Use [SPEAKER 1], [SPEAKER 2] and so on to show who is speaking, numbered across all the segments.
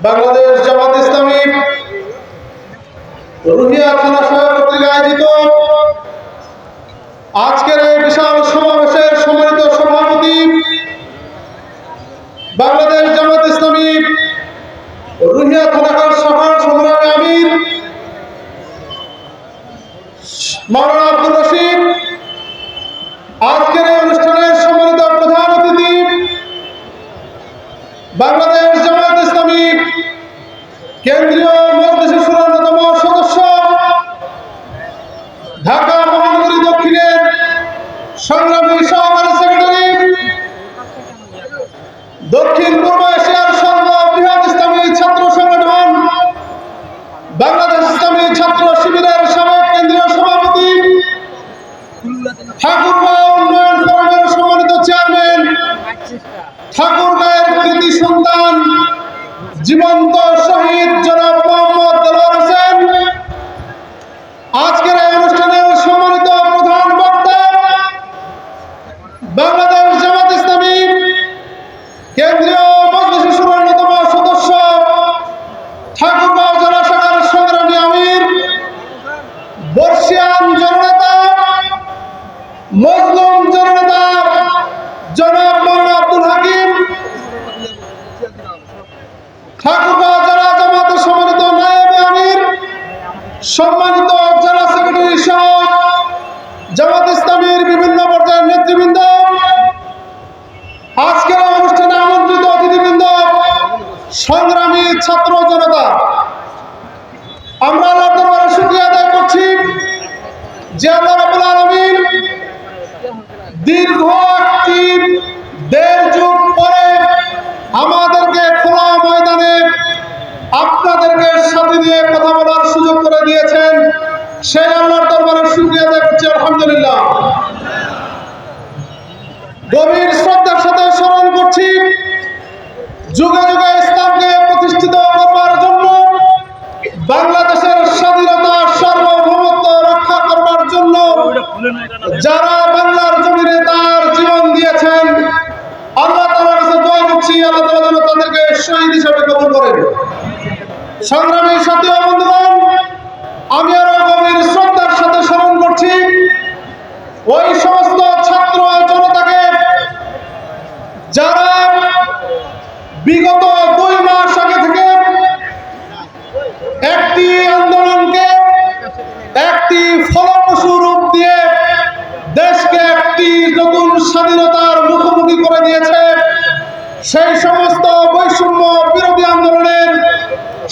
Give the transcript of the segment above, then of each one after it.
[SPEAKER 1] বাংলাদেশ জামাত ইসলামী রুহিয়া থানা সহ কর্তৃক আয়োজিত আজকের এই বিশাল সমাবেশের সম্মানিত সভাপতি বাংলাদেশ জামাত ইসলামী রুহিয়া থানাকার সাভার সংগ্রামী আমির ঠাকুরগাঁও উন্নয়ন ফোরামের সন্তান জীবন্ত শহীদ জনাব আজকের এই সম্মানিত প্রধান বক্তা বাংলাদেশ সংগ্রামী ছাত্র জনতা, আমরা আল্লাহ শুকরিয়া আদায় করছি। যে আল্লাহ দীর্ঘ একটি দেড় যুগ পরে আমাদেরকে খোলা ময়দানে আপনাদেরকে সাথে দিয়ে কথা বলার সুযোগ করে দিয়েছেন। সেই আল্লাহর দরবারে শুকরিয়া আদায় করছি, আলহামদুলিল্লাহ। গভীর শ্রদ্ধার সাথে স্মরণ করছি। যুগে যুগে ইসলামকে প্রতিষ্ঠিত করবার জন্য বাংলাদেশের স্বাধীনতা, সার্বভৌমত্ব রক্ষা করবার জন্য যারা বাংলার জমিনে তার জীবন দিয়েছেন, আল্লাহ তাআলার কাছে দোয়া করছি, আল্লাহ তাআলা যেন তাদেরকে শহীদ হিসেবে কবুল করেন। সংগ্রামী সাথী বন্ধুগণ, আমি আরও গভীর শ্রদ্ধার সাথে স্মরণ করছি, ওই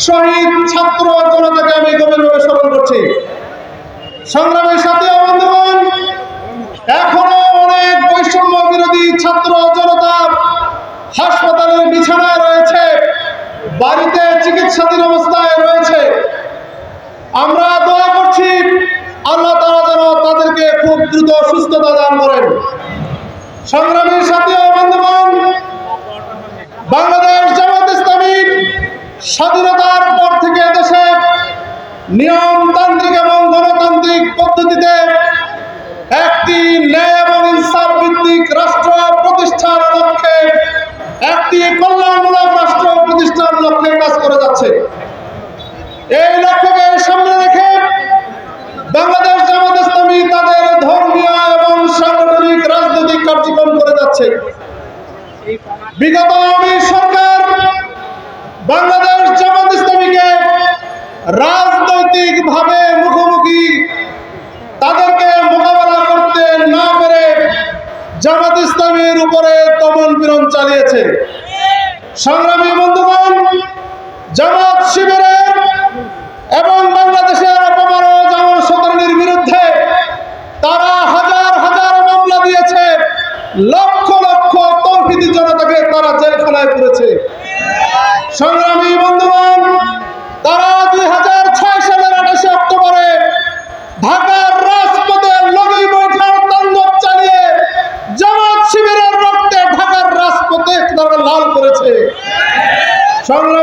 [SPEAKER 1] শহীদ ছাত্র জনতাকে আমি গভীরভাবে স্মরণ করছি। সংগ্রামের সাথী বন্ধুগণ, এখনও অনেক বৈষম্য বিরোধী ছাত্র জনতা হাসপাতালের বিছানায় রয়েছে, বাড়িতে চিকিৎসাধীন অবস্থায় রয়েছে। আমরা দোয়া করছি, আল্লাহ তাআলা যেন তাদেরকে খুব দ্রুত সুস্থতা দান করেন। সংগ্রামের সাথী বন্ধুগণ, বাংলাদেশ স্বাধীনতার পর থেকে দেশে নিয়মতান্ত্রিক এবং গণতান্ত্রিক পদ্ধতিতে একটি ন্যায় এবং ইনসাফ ভিত্তিক রাষ্ট্র প্রতিষ্ঠার লক্ষ্যে, একটি কল্যাণমূলক রাষ্ট্র প্রতিষ্ঠার লক্ষ্যে কাজ করে যাচ্ছে। এই লক্ষ্যকে সামনে রেখে বাংলাদেশ জামাত ইসলামী তাদের ধর্মীয় এবং সাংগঠনিক রাজনৈতিক কার্যক্রম করে যাচ্ছে। বিগত সরকার বাংলাদেশ জামাত ইসলামীকে রাজনৈতিক ভাবে মুখোমুখি তাদেরকে মোকাবেলা করতে না পেরে জামাত ইসলামের উপরে দমন পীড়ন চালিয়েছে। সংগ্রামী বন্ধুগণ, জামাত শিবিরের এবং বাংলাদেশের অপমানও যেমন সতরণীর বিরুদ্ধে তারা হাজার হাজার মামলা দিয়েছে, লক্ষ লক্ষ তৌহিদি জনতাকে তারা জেলখানায় পুরেছে। সংগ্রামী বন্ধুবান তারা দুই হাজার ছয় সালের আঠাশে অক্টোবরে ঢাকার রাজপথে লবি বৈঠার তাণ্ডব চালিয়ে জামাত শিবিরের রক্তে ঢাকার রাজপথে তারা লাল করেছে। সংগ্রামী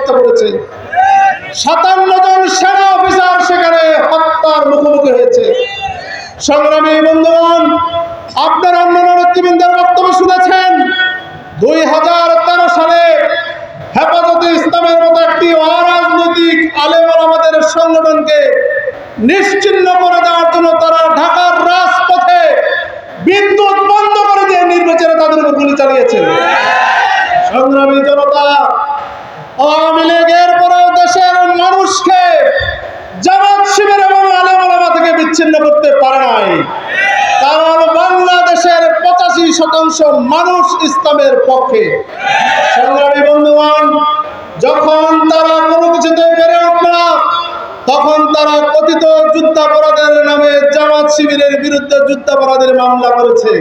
[SPEAKER 1] লিপ্ত করেছে। সাতান্ন জন সেনা অফিসার সেখানে হত্যার মুখোমুখি হয়েছে। সংগ্রামী বন্ধুগণ, আপনারা অন্যান্য নেতৃবৃন্দের বক্তব্য শুনেছেন। দুই হাজার তেরো সালে হেফাজতে ইসলামের মতো একটি অরাজনৈতিক আলেম আমাদের সংগঠনকে নিশ্চিন্ন করে দেওয়ার জন্য তারা ঢাকার রাজপথে বিদ্যুৎ বন্ধ করে দিয়ে নির্বাচনে তাদের উপর গুলি চালিয়েছে। সংগ্রামী জনতা আওয়ামী লীগের পরেও দেশের মানুষকে জামাত শিবির এবং আলেম থেকে বিচ্ছিন্ন করতে পারে নাই। কারণ বাংলাদেশের পঁচাশি শতাংশ মানুষ ইসলামের পক্ষে। সংগ্রামী বন্ধুগণ, যখন তারা কোনো কিছুতে পেরে উঠল তখন তারা কথিত যুদ্ধাপরাধের নামে জামাত শিবিরের বিরুদ্ধে যুদ্ধাপরাধের মামলা করেছে।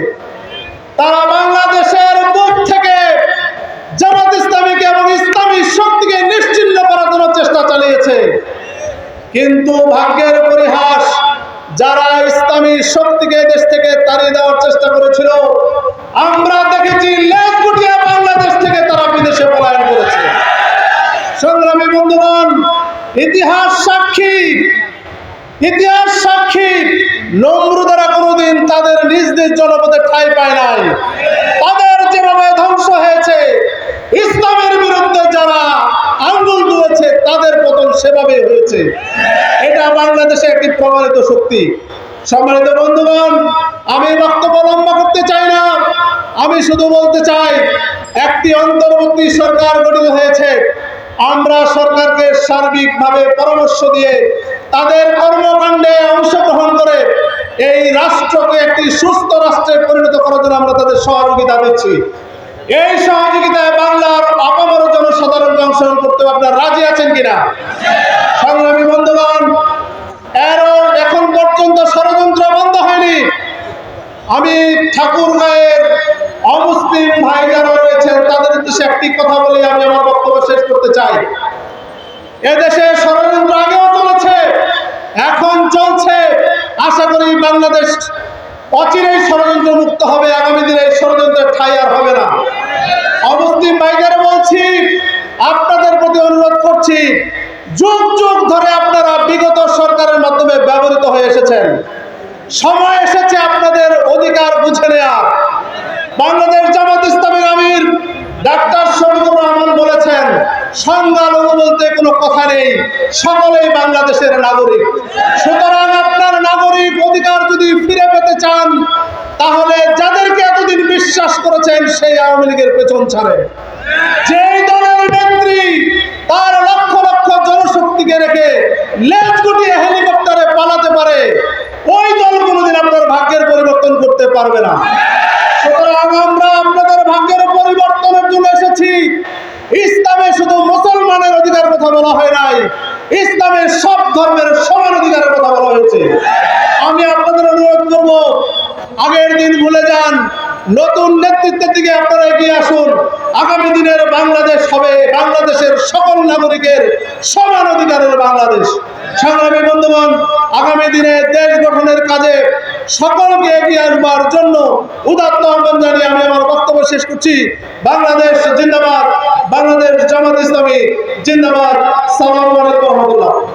[SPEAKER 1] তারা বাংলাদেশের বুক থেকে জামাত ইসলামীকে এবং ইসলামী শক্তিকে নিশ্চিন্ন করার জন্য চেষ্টা চালিয়েছে। কিন্তু ভাগ্যের পরিহাস, যারা ইসলামী শক্তিকে দেশ থেকে তাড়িয়ে দেওয়ার চেষ্টা করেছিল, আমরা দেখেছি বাংলাদেশ থেকে তারা বিদেশে পলায়ন করেছে। সংগ্রামী বন্ধুগণ, ইতিহাস সাক্ষী ইতিহাস সাক্ষী, নমরুদেরা কোনোদিন তাদের নিজ নিজ জনপদে ঠাই পায় নাই। তাদের যেভাবে ধ্বংস হয়েছে ইসলামের বিরুদ্ধে যারা আঙ্গুল তুলেছে তাদের পতন সেভাবে হয়েছে এটা বাংলাদেশে একটি প্রমাণিত শক্তি। সম্মানিত বন্ধুগণ, আমি বক্তব্য লম্বা করতে চাই না। আমি শুধু বলতে চাই, একটি অন্তর্বর্তী সরকার গঠিত হয়েছে। আমরা সরকারকে সার্বিকভাবে পরামর্শ দিয়ে তাদের কর্মকাণ্ডে অংশগ্রহণ করে এই রাষ্ট্রকে একটি সুস্থ রাষ্ট্রে পরিণত করার জন্য আমরা তাদের সহযোগিতা দিচ্ছি। এই সহযোগিতায় বাংলার আপামর জনসাধারণকে অংশগ্রহণ করতে আপনারা রাজি আছেন কিনা? সংগ্রামী বন্ধুগণ, এরও এখন পর্যন্ত ষড়যন্ত্র বন্ধ হয়নি। আমি ঠাকুর গায়ের অমুসলিম ভাই যারা রয়েছেন তাদের উদ্দেশ্যে একটি কথা বলে আমি আমার বক্তব্য শেষ করতে চাই। এদেশে ষড়যন্ত্র আগেও চলেছে, এখন চলছে। আশা করি বাংলাদেশ অচিরেই ষড়যন্ত্র মুক্ত হবে, আগামী দিনে এই ষড়যন্ত্রের ঠাই আর হবে না। অমুসলিম ভাইদের বলছি, আপনাদের প্রতি অনুরোধ করছি, যুগ যুগ ধরে আপনারা বিগত সরকারের মাধ্যমে ব্যবহৃত হয়ে এসেছেন। সময় এসেছে আপনাদের অধিকার বুঝে নেওয়ার বাংলাদেশ জামাত ইসলামের আমির ডাক্তার শফিকুর রহমান বলেছেন, সংখ্যালঘু বলতে কোনো কথা নেই, সকলেই বাংলাদেশের নাগরিক। সুতরাং আপনার নাগরিক অধিকার যদি ফিরে পেতে চান, তাহলে যাদেরকে এতদিন বিশ্বাস করেছেন, সেই আওয়ামী লীগের পেছন ছাড়ে। যেই দলের নেত্রী তার লক্ষ লক্ষ জনশক্তিকে রেখে লেজ গুটিয়ে হেলিকপ্টারে পালাতে পারে, ওই দল কোনোদিন আপনার ভাগ্যের পরিবর্তন করতে পারবে না। সুতরাং আমরা আপনাদের ভাগ্যের পরিবর্তনের জন্য এসেছি। ইসলামে শুধু মুসলমানের অধিকার কথা বলা হয় নাই ইসলামের সব ধর্মের সমান অধিকারের কথা বলা হয়েছে। আমি আপনাদের অনুরোধ করব, আগের দিন ভুলে যান নতুন নেতৃত্বের দিকে আপনারা এগিয়ে আসুন। আগামী দিনের বাংলাদেশ হবে বাংলাদেশের সকল নাগরিকের সমান অধিকারের বাংলাদেশ। সংগ্রামী বন্ধুগণ, আগামী দিনে দেশ গঠনের কাজে সকলকে এগিয়ে আসবার জন্য উদাত্ত আহ্বান জানিয়ে আমি আমার বক্তব্য শেষ করছি। বাংলাদেশ জিন্দাবাদ। বাংলাদেশ জামাত ইসলামী জিন্দাবাদ। সালাম আলাইকুম